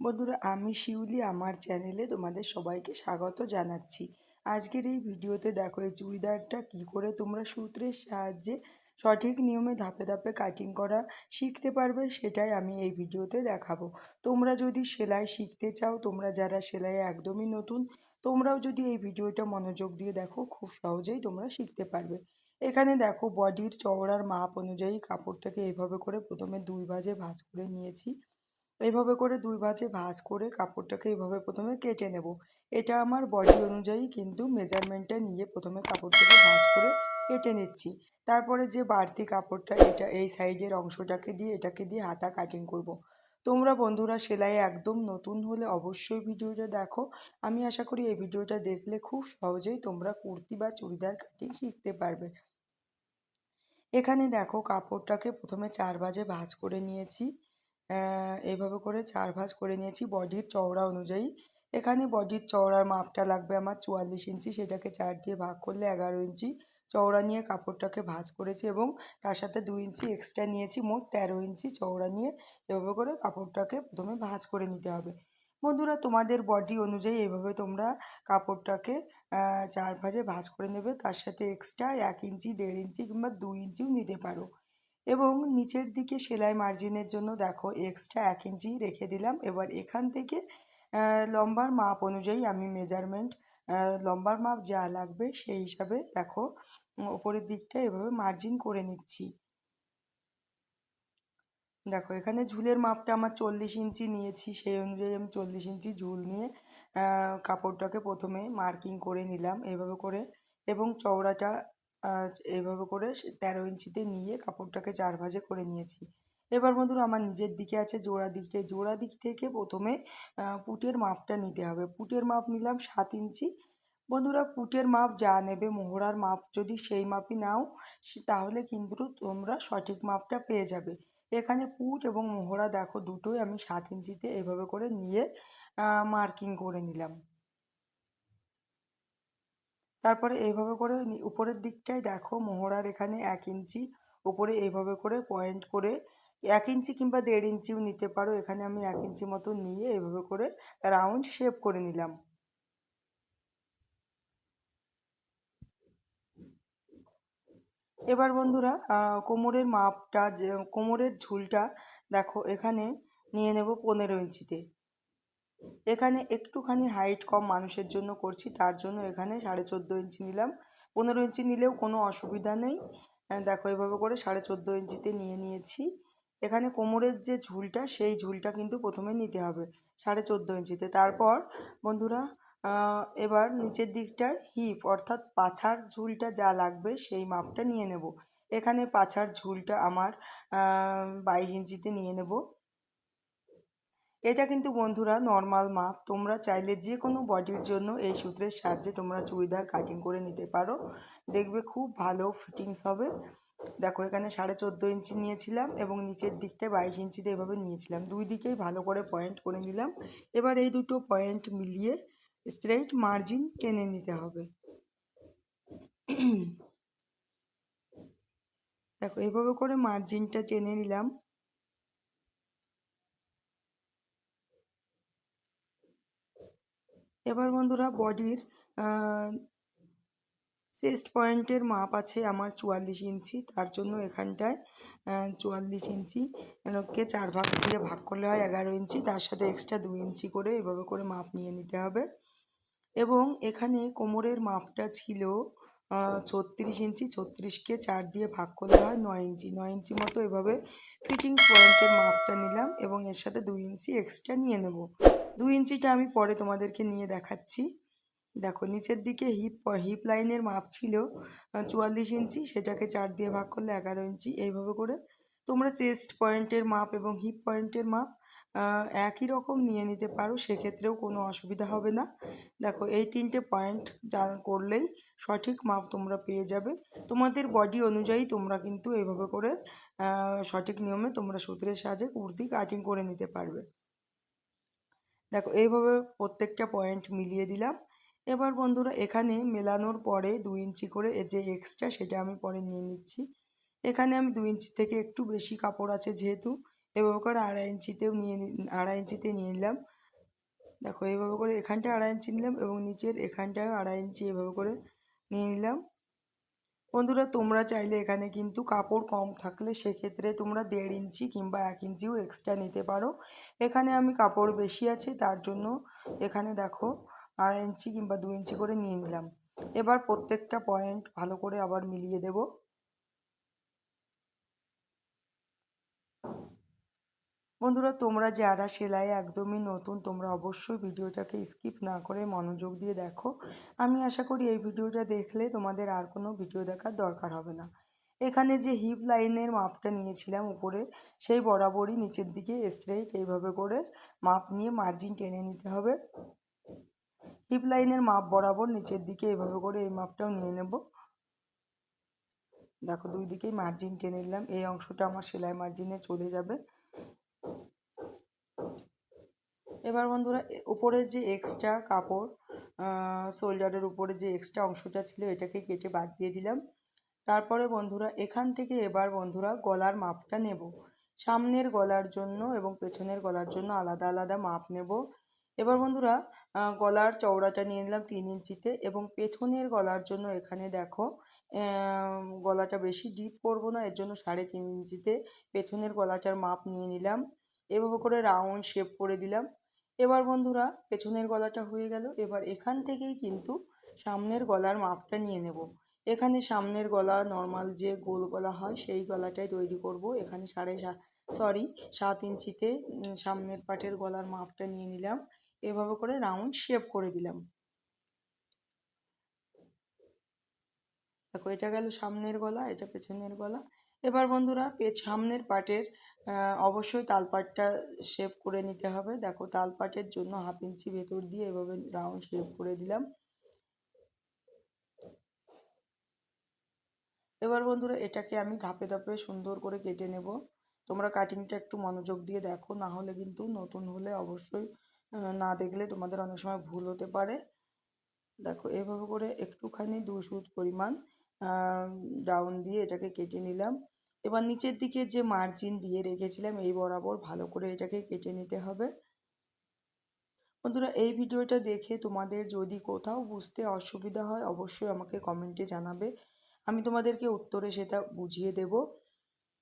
বন্ধুরা, আমি শিউলি আমার চ্যানেলে তোমাদের সবাইকে স্বাগত জানাচ্ছি। আজকের এই ভিডিওতে দেখো, এই চুড়িদারটা কি করে তোমরা সূত্রের সাহায্যে সঠিক নিয়মে ধাপে ধাপে কাটিং করা শিখতে পারবে, সেটাই আমি এই ভিডিওতে দেখাবো। তোমরা যদি সেলাই শিখতে চাও, তোমরা যারা সেলাই একদমই নতুন, তোমরাও যদি এই ভিডিওটা মনোযোগ দিয়ে দেখো, খুব সহজেই তোমরা শিখতে পারবে। এখানে দেখো বডির চওড়ার মাপ অনুযায়ী কাপড়টাকে এইভাবে করে প্রথমে দুই ভাজে ভাজ করে নিয়েছি। এইভাবে করে দুই ভাঁজে ভাঁজ করে কাপড়টাকে এইভাবে প্রথমে কেটে নেব। এটা আমার বডি অনুযায়ী কিন্তু মেজারমেন্টটা নিয়ে প্রথমে কাপড়টাকে ভাঁজ করে কেটে নিচ্ছি। তারপরে যে বাড়তি কাপড়টা, এটা এই সাইডের অংশটাকে দিয়ে, এটাকে দিয়ে হাতা কাটিং করব। তোমরা বন্ধুরা সেলাই একদম নতুন হলে অবশ্যই ভিডিওটা দেখো। আমি আশা করি এই ভিডিওটা দেখলে খুব সহজেই তোমরা কুর্তি বা চুড়িদার কাটিং শিখতে পারবে। এখানে দেখো কাপড়টাকে প্রথমে চার বাজে ভাঁজ করে নিয়েছি। এইভাবে করে চার ভাঁজ করে নিয়েছি বডির চওড়া অনুযায়ী। এখানে বডির চওড়ার মাপটা লাগবে আমার চুয়াল্লিশ ইঞ্চি, সেটাকে চার দিয়ে ভাগ করলে এগারো ইঞ্চি। চওড়া নিয়ে কাপড়টাকে ভাঁজ করেছি এবং তার সাথে দু ইঞ্চি এক্সট্রা নিয়েছি, মোট তেরো ইঞ্চি চওড়া নিয়ে এভাবে করে কাপড়টাকে প্রথমে ভাঁজ করে নিতে হবে। বন্ধুরা, তোমাদের বডি অনুযায়ী এভাবে তোমরা কাপড়টাকে চার ভাঁজে ভাঁজ করে নেবে। তার সাথে এক্সট্রা এক ইঞ্চি, দেড় ইঞ্চি কিংবা দু ইঞ্চিও নিতে পারো। এবং নিচের দিকে সেলাই মার্জিনের জন্য দেখো এক্সট্রা এক ইঞ্চি রেখে দিলাম। এবার এখান থেকে লম্বার মাপ অনুযায়ী আমি মেজারমেন্ট লম্বার মাপ যা লাগবে সেই হিসাবে দেখো, ওপরের দিকটা এভাবে মার্জিন করে নিচ্ছি। দেখো এখানে ঝুলের মাপটা আমার চল্লিশ ইঞ্চি নিয়েছি, সেই অনুযায়ী আমি চল্লিশ ইঞ্চি ঝুল নিয়ে কাপড়টাকে প্রথমে মার্কিং করে নিলাম এভাবে করে। এবং চওড়াটা এইভাবে করে তেরো ইঞ্চিতে নিয়ে কাপড়টাকে চার ভাজে করে নিয়েছি। এবার বন্ধুরা আমার নিজের দিকে আছে জোড়া দিকে জোড়া দিক থেকে প্রথমে পুটের মাপটা নিতে হবে। পুটের মাপ নিলাম সাত ইঞ্চি। বন্ধুরা পুটের মাপ যা নেবে, মোহরার মাপ যদি সেই মাপই নাও তাহলে কিন্তু তোমরা সঠিক মাপটা পেয়ে যাবে। এখানে পুট এবং মোহরা দেখো দুটোই আমি সাত ইঞ্চিতে এভাবে করে নিয়ে মার্কিং করে নিলাম। তারপরে এইভাবে করে উপরের দিকটায় দেখো মোহরার এখানে এক ইঞ্চি, উপরে এইভাবে করে পয়েন্ট করে এক ইঞ্চি কিংবা দেড় ইঞ্চিও নিতে পারো, এখানে আমি এক ইঞ্চি মতো নিয়ে এভাবে করে রাউন্ড শেপ করে নিলাম। এবার বন্ধুরা কোমরের মাপটা যে, কোমরের ঝুলটা দেখো এখানে নিয়ে নেব পনেরো ইঞ্চিতে। এখানে একটুখানি হাইট কম মানুষের জন্য করছি, তার জন্য এখানে সাড়ে চোদ্দ ইঞ্চি নিলাম। পনেরো ইঞ্চি নিলেও কোনো অসুবিধা নেই। দেখো এভাবে করে সাড়ে চোদ্দ ইঞ্চিতে নিয়ে নিয়েছি। এখানে কোমরের যে ঝুলটা, সেই ঝুলটা কিন্তু প্রথমে নিতে হবে সাড়ে চোদ্দ ইঞ্চিতে। তারপর বন্ধুরা এবার নিচের দিকটায় হিপ অর্থাৎ পাছার ঝুলটা যা লাগবে সেই মাপটা নিয়ে নেব। এখানে পাছার ঝুলটা আমার বাইশ ইঞ্চিতে নিয়ে নেব। এটা কিন্তু বন্ধুরা নর্মাল মাপ তোমরা চাইলে যে কোনো বডির জন্য এই সূত্রের সাহায্যে তোমরা চুড়িদার কাটিং করে নিতে পারো। দেখবে খুব ভালো ফিটিংস হবে। দেখো, এখানে সাড়ে চোদ্দ ইঞ্চি নিয়েছিলাম এবং নিচের দিকটায় বাইশ ইঞ্চিতে এভাবে নিয়েছিলাম। দুই দিকেই ভালো করে পয়েন্ট করে নিলাম। এবার এই দুটো পয়েন্ট মিলিয়ে স্ট্রেইট মার্জিন টেনে নিতে হবে। দেখো, এভাবে করে মার্জিনটা টেনে নিলাম। এবার বন্ধুরা বডির চেস্ট পয়েন্টের মাপ আছে আমার চুয়াল্লিশ ইঞ্চি, তার জন্য এখানটায় চুয়াল্লিশ ইঞ্চি। কে চার ভাগ দিয়ে ভাগ করলে হয় এগারো ইঞ্চি, তার সাথে এক্সট্রা দুই ইঞ্চি করে এভাবে করে মাপ নিয়ে নিতে হবে। এবং এখানে কোমরের মাপটা ছিল ছত্রিশ ইঞ্চি, ছত্রিশকে চার দিয়ে ভাগ করলে হয় নয় ইঞ্চি। নয় ইঞ্চি মতো এভাবে ফিটিং পয়েন্টের মাপটা নিলাম এবং এর সাথে দুই ইঞ্চি এক্সট্রা নিয়ে নেব। দুই ইঞ্চিটা আমি পরে তোমাদেরকে নিয়ে দেখাচ্ছি। দেখো, নিচের দিকে হিপ হিপ লাইনের মাপ ছিল চুয়াল্লিশ ইঞ্চি। সেটাকে চার দিয়ে ভাগ করলে এগারো ইঞ্চি। এইভাবে করে তোমরা চেস্ট পয়েন্টের মাপ এবং হিপ পয়েন্টের মাপ একই রকম নিয়ে নিতে পারো। সেক্ষেত্রেও কোনো অসুবিধা হবে না। দেখো, এই তিনটে পয়েন্ট যা করলেই সঠিক মাপ তোমরা পেয়ে যাবে। তোমাদের বডি অনুযায়ী তোমরা কিন্তু এইভাবে করে সঠিক নিয়মে তোমরা সূত্রের সাহায্যে কুর্তি কাটিং করে নিতে পারবে। দেখো, এইভাবে প্রত্যেকটা পয়েন্ট মিলিয়ে দিলাম। এবার বন্ধুরা, এখানে মেলানোর পরে দু ইঞ্চি করে যে এক্সট্রা সেটা আমি পরে নিয়ে নিচ্ছি। এখানে আমি দু ইঞ্চি থেকে একটু বেশি কাপড় আছে যেহেতু, এভাবে করে আড়াই ইঞ্চিতেও নিয়ে আড়াই ইঞ্চিতে নিয়ে নিলাম। দেখো, এইভাবে করে এখানটা আড়াই ইঞ্চি নিলাম এবং নিচের এখানটায় আড়াই ইঞ্চি এভাবে করে নিয়ে নিলাম। বন্ধুরা, তোমরা চাইলে এখানে কিন্তু কাপড় কম থাকলে সেক্ষেত্রে তোমরা দেড় ইঞ্চি কিংবা এক ইঞ্চিও এক্সট্রা নিতে পারো। এখানে আমি কাপড় বেশি আছে, তার জন্য এখানে দেখো আড়াই ইঞ্চি কিংবা দু ইঞ্চি করে নিয়ে নিলাম। এবার প্রত্যেকটা পয়েন্ট ভালো করে আবার মিলিয়ে দেব। বন্ধুরা, তোমরা যারা সেলাই একদমই নতুন, তোমরা অবশ্যই ভিডিওটাকে স্কিপ না করে মনোযোগ দিয়ে দেখো। আমি আশা করি এই ভিডিওটা দেখলে তোমাদের আর কোনো ভিডিও দেখার দরকার হবে না। এখানে যে হিপ লাইনের মাপটা নিয়েছিলাম উপরে, সেই বরাবরই নিচের দিকে স্ট্রেট এইভাবে করে মাপ নিয়ে মার্জিন টেনে নিতে হবে। হিপ লাইনের মাপ বরাবর নিচের দিকে এইভাবে করে এই মাপটাও নিয়ে নেব। দেখো, দুই দিকেই মার্জিন টেনে নিলাম। এই অংশটা আমার সেলাই মার্জিনে চলে যাবে। এবার বন্ধুরা উপরের যে এক্সট্রা কাপড় শোল্ডারের উপরে যে এক্সট্রা অংশটা ছিল, এটাকে কেটে বাদ দিয়ে দিলাম। তারপরে বন্ধুরা, এখান থেকে এবার বন্ধুরা গলার মাপটা নেব। সামনের গলার জন্য এবং পেছনের গলার জন্য আলাদা আলাদা মাপ নেব। এবার বন্ধুরা গলার চওড়াটা নিয়ে নিলাম তিন ইঞ্চিতে এবং পেছনের গলার জন্য এখানে দেখো গলাটা বেশি ডিপ করব না, এর জন্য সাড়ে তিন ইঞ্চিতে পেছনের গলাটার মাপ নিয়ে নিলাম। এভাবে করে রাউন্ড শেপ করে দিলাম। এবার বন্ধুরা, পেছনের গলাটা হয়ে গেল। এবার এখান থেকেই কিন্তু সামনের গলার মাপটা নিয়ে নেব। এখানে সামনের গলা নর্মাল যে গোল গলা হয়, সেই গলাটাই তৈরি করব। এখানে সাড়ে সরি সাত ইঞ্চিতে সামনের পাটের গলার মাপটা নিয়ে নিলাম। এভাবে করে রাউন্ড শেপ করে দিলাম। দেখো, এটা গেল সামনের গলা, এটা পেছনের গলা। এবার বন্ধুরা পেছ সামনের পাটের অবশ্যই তালপাটটা শেপ করে নিতে হবে। দেখো তালপাটের জন্য হাফ ইঞ্চি ভেতর দিয়ে এভাবে রাউন্ড শেপ করে দিলাম। এবার বন্ধুরা এটাকে আমি ধাপে ধাপে সুন্দর করে কেটে নেব। তোমরা কাটিংটা একটু মনোযোগ দিয়ে দেখো, না হলে কিন্তু নতুন হলে অবশ্যই না দেখলে তোমাদের অনেক সময় ভুল হতে পারে। দেখো এভাবে করে একটুখানি দু সুত পরিমাণ ডাউন দিয়ে এটাকে কেটে নিলাম। এবার নিচের দিকে যে মার্জিন দিয়ে রেখেছিলাম, এই বরাবর ভালো করে এটাকে কেটে নিতে হবে। বন্ধুরা, এই ভিডিওটা দেখে তোমাদের যদি কোথাও বুঝতে অসুবিধা হয়, অবশ্যই আমাকে কমেন্টে জানাবে। আমি তোমাদেরকে উত্তরে সেটা বুঝিয়ে দেব।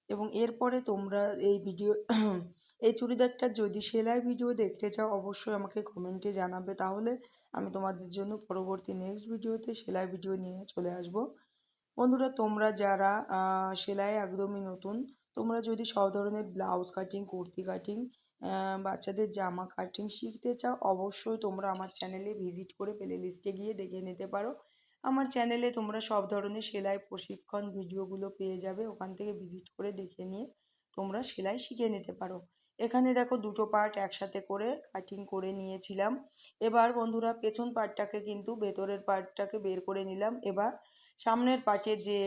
এবং এরপরে তোমরা এই ভিডিও, এই চুড়িদারটার যদি সেলাই ভিডিও দেখতে চাও, অবশ্যই আমাকে কমেন্টে জানাবে। তাহলে আমি তোমাদের জন্য পরবর্তী নেক্সট ভিডিওতে সেলাই ভিডিও নিয়ে চলে আসব। বন্ধুরা, তোমরা যারা সেলাই একদমই নতুন, তোমরা যদি সব ধরনের ব্লাউজ কাটিং, কুর্তি কাটিং বাচ্চাদের জামা কাটিং শিখতে চাও, অবশ্যই তোমরা আমার চ্যানেলে ভিজিট করে প্লে লিস্টে গিয়ে দেখে নিতে পারো। আমার চ্যানেলে তোমরা সব ধরনের সেলাই প্রশিক্ষণ ভিডিওগুলো পেয়ে যাবে, ওখান থেকে ভিজিট করে দেখে নিয়ে তোমরা সেলাই শিখে নিতে পারো। এখানে দেখো দুটো পার্ট একসাথে করে কাটিং করে নিয়েছিলাম। এবার বন্ধুরা পেছন পার্টটাকে কিন্তু ভেতরের পার্টটাকে বের করে নিলাম। এবার সামনের পার্টে যে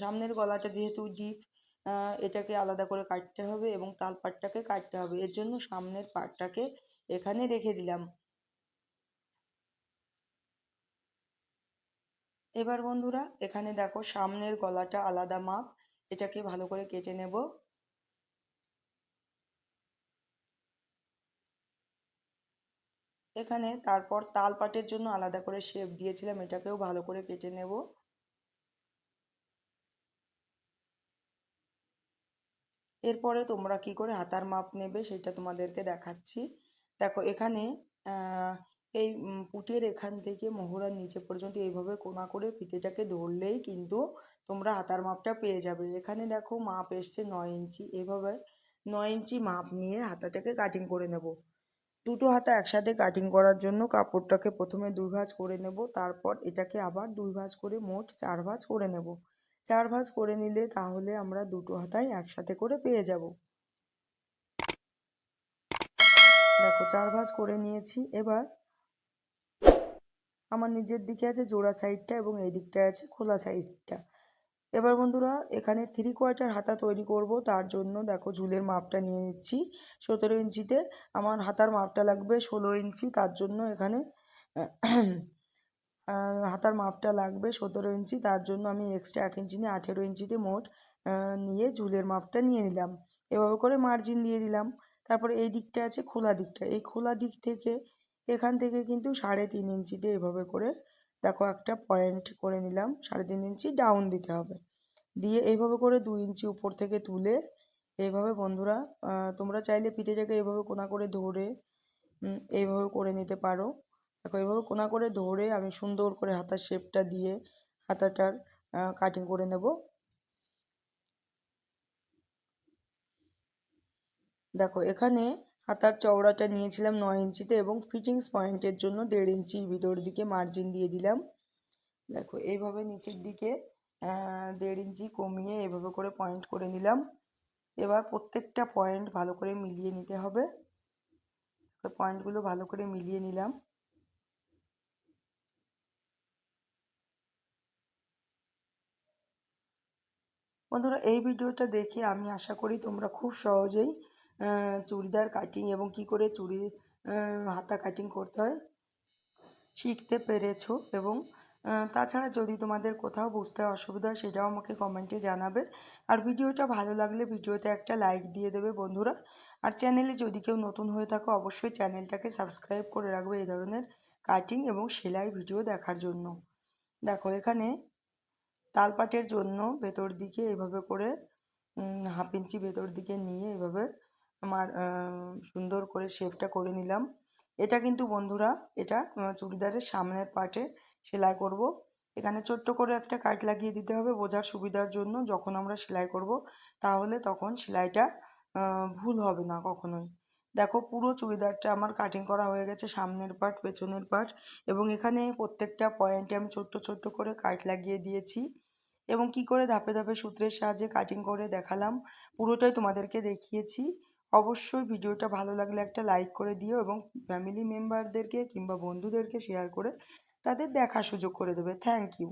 সামনের গলাটা যেহেতু ডিপ এটাকে আলাদা করে কাটতে হবে এবং তাল পাটটাকে কাটতে হবে। এর জন্য সামনের পার্টটাকে এখানে রেখে দিলাম। এবার বন্ধুরা এখানে দেখো সামনের গলাটা আলাদা মাপ। এটাকে ভালো করে কেটে নেব। এখানে। তারপর তাল পাটের জন্য আলাদা করে শেপ দিয়েছিলাম, এটাকেও ভালো করে কেটে নেব। এরপরে তোমরা কি করে হাতার মাপ নেবে সেটা তোমাদেরকে দেখাচ্ছি। দেখো, এখানে এই পুঁটের এখান থেকে মোহরার নিচে পর্যন্ত এইভাবে কোনা করে ফিতেটাকে ধরলেই কিন্তু তোমরা হাতার মাপটা পেয়ে যাবে। এখানে দেখো মাপ এসছে নয় ইঞ্চি। এভাবে নয় ইঞ্চি মাপ নিয়ে হাতাটাকে কাটিং করে নেব। দুটো হাতা একসাথে কাটিং করার জন্য কাপড়টাকে প্রথমে দুই ভাঁজ করে নেব, তারপর এটাকে আবার দুই ভাঁজ করে মোট চার ভাঁজ করে নেব। চার ভাঁজ করে নিলে তাহলে আমরা দুটো হাতাই একসাথে করে পেয়ে যাব। দেখো, চার ভাঁজ করে নিয়েছি। এবার আমার নিজের দিকে আছে জোড়া সাইডটা এবং এই দিকটা আছে খোলা সাইডটা। এবার বন্ধুরা, এখানে থ্রি কোয়ার্টার হাতা তৈরি করব। তার জন্য দেখো ঝুলের মাপটা নিয়ে নিচ্ছি। সতেরো ইঞ্চিতে আমার হাতার মাপটা লাগবে ষোলো ইঞ্চি। তার জন্য এখানে হাতার মাপটা লাগবে সতেরো ইঞ্চি। তার জন্য আমি এক্সট্রা এক ইঞ্চি নিয়ে আঠেরো ইঞ্চিতে মোট নিয়ে ঝুলের মাপটা নিয়ে নিলাম। এভাবে করে মার্জিন দিয়ে দিলাম। তারপরে এই দিকটা আছে খোলা দিকটা। এই খোলা দিক থেকে এখান থেকে কিন্তু সাড়ে তিন ইঞ্চিতে এভাবে করে দেখো একটা পয়েন্ট করে নিলাম, সাড়ে তিন ইঞ্চি ডাউন দিতে হবে। দিয়ে এইভাবে করে দু ইঞ্চি উপর থেকে তুলে এইভাবে বন্ধুরা তোমরা চাইলে পিঠেটাকে এইভাবে কোনা করে ধরে এইভাবে করে নিতে পারো। দেখো এইভাবে কোনা করে ধরে আমি সুন্দর করে হাতার শেপটা দিয়ে হাতাটার কাটিং করে নেব। দেখো এখানে হাতার চওড়াটা নিয়েছিলাম নয় ইঞ্চিতে এবং ফিটিংস পয়েন্টের জন্য দেড় ইঞ্চি ভিতর দিকে মার্জিন দিয়ে দিলাম। দেখো, এইভাবে নিচের দিকে দেড় ইঞ্চি কমিয়ে এভাবে করে পয়েন্ট করে নিলাম। এবার প্রত্যেকটা পয়েন্ট ভালো করে মিলিয়ে নিতে হবে। পয়েন্টগুলো ভালো করে মিলিয়ে নিলাম। বন্ধুরা, এই ভিডিওটা দেখে আমি আশা করি তোমরা খুব সহজেই চুড়িদার কাটিং এবং কি করে চুড়ি হাতা কাটিং করতে হয়, শিখতে পেরেছ এবং তাছাড়া যদি তোমাদের কোথাও বুঝতে অসুবিধা হয়, সেটাও আমাকে কমেন্টে জানাবে। আর ভিডিওটা ভালো লাগলে ভিডিওতে একটা লাইক দিয়ে দেবে বন্ধুরা। আর চ্যানেলে যদি কেউ নতুন হয়ে থাকো, অবশ্যই চ্যানেলটাকে সাবস্ক্রাইব করে রাখবে এই ধরনের কাটিং এবং সেলাই ভিডিও দেখার জন্য। দেখো, এখানে তালপাটের জন্য ভেতর দিকে এভাবে করে হাফ ইঞ্চি ভেতর দিকে নিয়ে এভাবে আমার সুন্দর করে শেপটা করে নিলাম। এটা কিন্তু বন্ধুরা, এটা চুড়িদারের সামনের পার্টে সেলাই করব। এখানে ছোট্ট করে একটা কাট লাগিয়ে দিতে হবে বোঝার সুবিধার জন্য যখন আমরা সেলাই করব, তাহলে তখন সেলাইটা ভুল হবে না কখনোই। দেখো, পুরো চুড়িদারটা আমার কাটিং করা হয়ে গেছে সামনের পার্ট পেছনের পার্ট এবং এখানে প্রত্যেকটা পয়েন্টে আমি ছোট্ট ছোট্ট করে কাট লাগিয়ে দিয়েছি এবং কি করে ধাপে ধাপে সূত্রের সাহায্যে কাটিং করে দেখালাম, পুরোটাই তোমাদেরকে দেখিয়েছি। অবশ্যই ভিডিওটা ভালো লাগলে একটা লাইক করে দিও এবং ফ্যামিলি মেম্বারদেরকে কিংবা বন্ধুদেরকে শেয়ার করে তাদের দেখার সুযোগ করে দেবে। Thank you